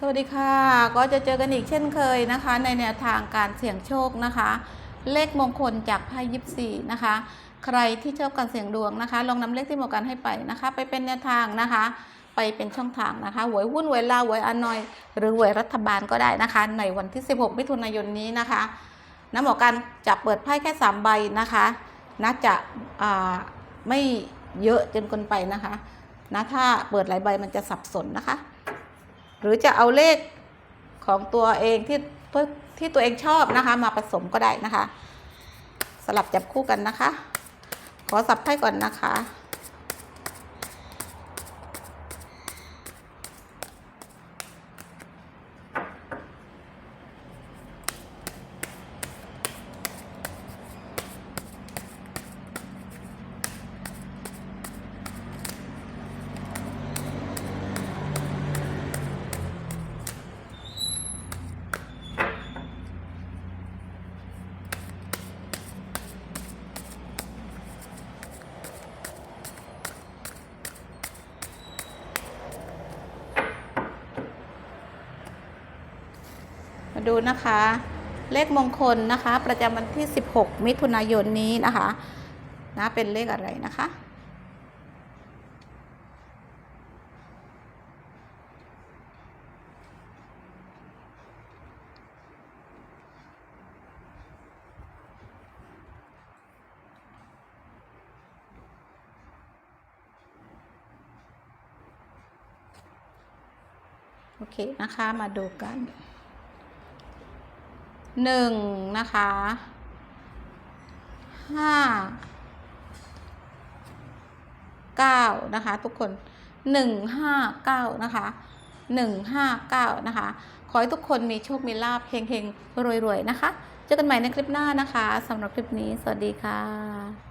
สวัสดีค่ะ ก็จะเจอกันอีกเช่นเคยนะคะ ในแนวทางการเสี่ยงโชคนะคะ เลขมงคลจากไพ่ยิปซีนะคะ ใครที่ชอบการเสี่ยงดวงนะคะ ลองนำเลขที่เหมาะกันให้ไปนะคะ ไปเป็นแนวทางนะคะ ไปเป็นช่องทางนะคะหวยหุ้นหวยลาวหวยอนอย หรือหวยรัฐบาลก็ได้นะคะ ในวันที่ 16 มิถุนายนนี้นะคะน้ำหมอกันจะเปิดไพ่แค่ 3 ใบนะคะน่าจะาไม่เยอะจนเกินไปนะคะนะถ้าเปิดหลายใบมันจะสับสนนะคะ หรือจะเอาเลขของตัวเองที่ที่ตัวเองชอบนะคะ มาผสมก็ได้นะคะ สลับจับคู่กันนะคะ ขอสับไพ่ก่อนนะคะ มาดูนะคะ เลขมงคลนะคะ ประจำวันที่ 16 มิถุนายนนี้นะคะนะเป็นเลขอะไรนะคะโอเคนะคะ มาดูกัน หนึ่งนะคะห้าเก้านะคะทุกคนหนึ่งห้าเก้านะคะหนึ่งห้าเก้านะคะ ขอให้ทุกคนมีโชค มีลาภเฮงๆ รวย ๆ นะคะ เจอกันใหม่ในคลิปหน้านะคะสำหรับคลิปนี้ สวัสดีค่ะ